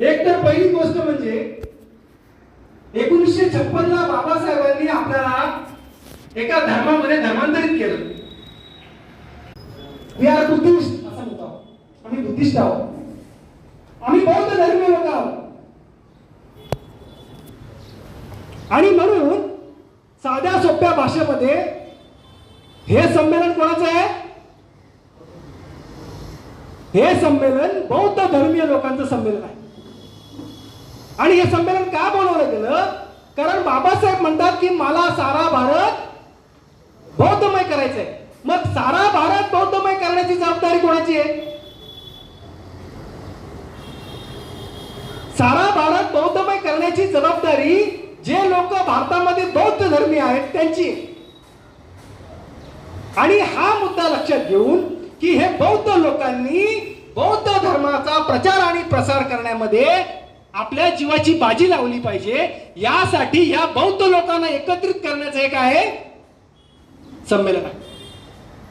एक तर पहिली गोष्ट म्हणजे एकोणीसशे छप्पन ला बाबासाहेबांनी आपल्याला एका धर्मामध्ये धर्मांतरित केलं. वी आर बुद्धिस्ट असं म्हणतो आम्ही बुद्धिस्ट आहोत. आम्ही बौद्ध धर्मीय लोक आहोत. आणि म्हणून साध्या सोप्या भाषेमध्ये हे संमेलन कोणाचं आहे? हे संमेलन बौद्ध धर्मीय लोकांचं संमेलन आहे. आणि हे संमेलन का बोलवलं गेलं? कारण बाबासाहेब म्हणतात की मला सारा भारत बौद्धमय करायचंय. मग सारा भारत बौद्धमय करण्याची जबाबदारी कोणाची आहे? सारा भारत बौद्धमय करण्याची जबाबदारी जे लोक भारतामध्ये बौद्ध धर्मी आहेत त्यांची आणि हा मुद्दा लक्षात घेऊन की हे बौद्ध लोकांनी बौद्ध धर्माचा प्रचार आणि प्रसार करण्यामध्ये आपल्या जीवाची बाजी लावली पाहिजे. यासाठी या बौद्ध लोकांना एकत्रित करण्याचं एक आहे संमेलन. आहे